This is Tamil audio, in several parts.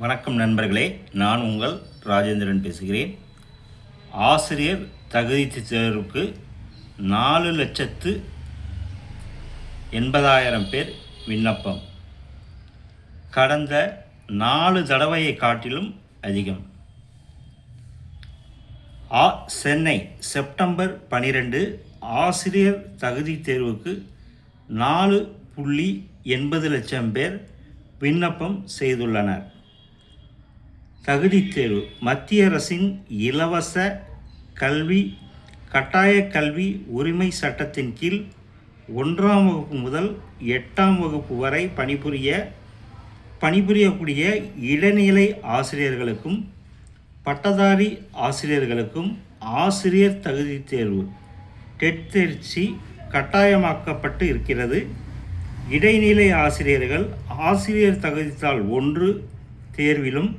வணக்கம் நண்பர்களே நான் உங்கள் ராஜேந்திரன் பேசுகிறேன். ஆசிரியர் தகுதி தேர்வுக்கு நாலு லட்சத்து எண்பதாயிரம் பேர் விண்ணப்பம். கடந்த நாலு தடவையை காட்டிலும் அதிகம். ஆ சென்னை செப்டம்பர் பனிரெண்டு ஆசிரியர் தகுதி தேர்வுக்கு நாலு புள்ளி எண்பது லட்சம் பேர் விண்ணப்பம் செய்துள்ளனர். தகுதித் தேர்வு மத்திய அரசின் இலவச கல்வி கட்டாய கல்வி உரிமை சட்டத்தின் கீழ் ஒன்றாம் வகுப்பு முதல் எட்டாம் வகுப்பு வரை பணிபுரிய பணிபுரியக்கூடிய இடைநிலை ஆசிரியர்களுக்கும் பட்டதாரி ஆசிரியர்களுக்கும் ஆசிரியர் தகுதி தேர்வு டெட் தேர்ச்சி கட்டாயமாக்கப்பட்டு இருக்கிறது. இடைநிலை ஆசிரியர்கள் ஆசிரியர் தகுதித்தாள் ஒன்று தேர்விலும்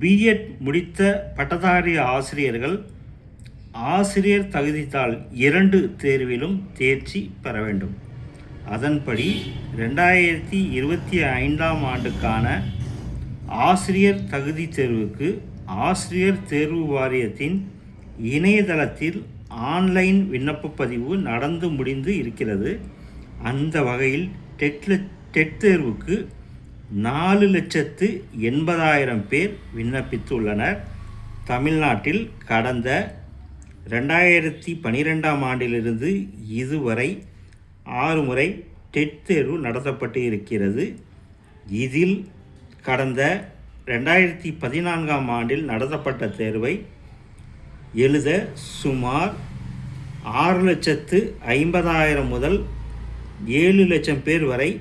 பிஎட் முடித்த பட்டதாரி ஆசிரியர்கள் ஆசிரியர் தகுதித்தாள் இரண்டு தேர்விலும் தேர்ச்சி பெற வேண்டும். அதன்படி ரெண்டாயிரத்தி இருபத்தி ஐந்தாம் ஆண்டுக்கான ஆசிரியர் தகுதி தேர்வுக்கு ஆசிரியர் தேர்வு வாரியத்தின் இணையதளத்தில் ஆன்லைன் விண்ணப்ப பதிவு நடந்து முடிந்து இருக்கிறது. அந்த வகையில் டெட்ல டெட் தேர்வுக்கு நாலு லட்சத்து எண்பதாயிரம் பேர் விண்ணப்பித்துள்ளனர். தமிழ்நாட்டில் கடந்த ரெண்டாயிரத்தி பனிரெண்டாம் ஆண்டிலிருந்து இதுவரை ஆறு முறை டெட் தேர்வு நடத்தப்பட்டு இருக்கிறது. இதில் கடந்த ரெண்டாயிரத்தி பதினான்காம் ஆண்டில் நடத்தப்பட்ட தேர்வை எழுத சுமார் ஆறு லட்சத்து ஐம்பதாயிரம் முதல் ஏழு லட்சம் பேர் வரை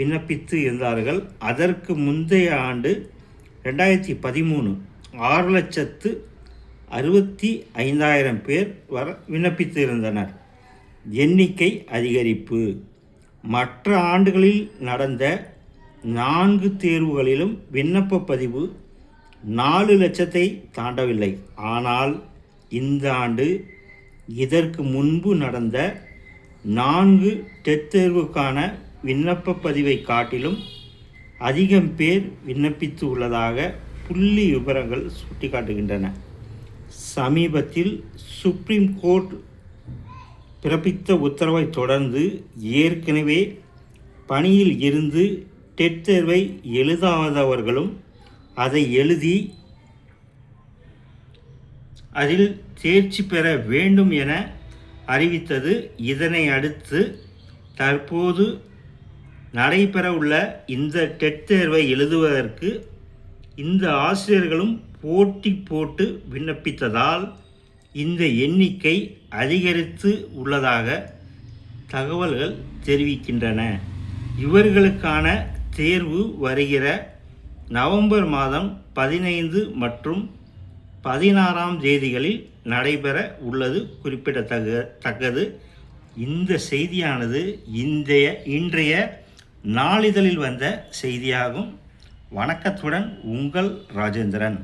விண்ணப்பித்து இருந்தார்கள். அதற்கு முந்தைய ஆண்டு ரெண்டாயிரத்தி பதிமூணு ஆறு லட்சத்து அறுபத்தி ஐந்தாயிரம் பேர் வர விண்ணப்பித்து இருந்தனர். எண்ணிக்கை அதிகரிப்பு. மற்ற ஆண்டுகளில் நடந்த நான்கு தேர்வுகளிலும் விண்ணப்ப பதிவு நாலு லட்சத்தை தாண்டவில்லை. ஆனால் இந்த ஆண்டு இதற்கு முன்பு நடந்த நான்கு டெட் தேர்வுக்கான விண்ணப்ப பதிவை காட்டிலும் அதிகம் பேர் விண்ணப்பித்து உள்ளதாக புள்ளி விவரங்கள் சுட்டிக்காட்டுகின்றன. சமீபத்தில் சுப்ரீம் கோர்ட் பிறப்பித்த உத்தரவை தொடர்ந்து ஏற்கனவே பணியில் இருந்து டெட் தேர்வை எழுதாதவர்களும் அதை எழுதி அதில் தேர்ச்சி பெற வேண்டும் என அறிவித்தது. இதனை அடுத்து தற்போது நடைபெற உள்ள இந்த டெட் தேர்வை எழுதுவதற்கு இந்த ஆசிரியர்களும் போட்டி போட்டு விண்ணப்பித்ததால் இந்த எண்ணிக்கை அதிகரித்து உள்ளதாக தகவல்கள் தெரிவிக்கின்றன. இவர்களுக்கான தேர்வு வருகிற நவம்பர் மாதம் பதினைந்து மற்றும் பதினாறாம் தேதிகளில் நடைபெற உள்ளது குறிப்பிடத்தக்க தக்கது. இந்த செய்தியானது இன்றைய இன்றைய நாளிதழில் வந்த செய்தியாகும். வணக்கத்துடன் உங்கள் ராஜேந்திரன்.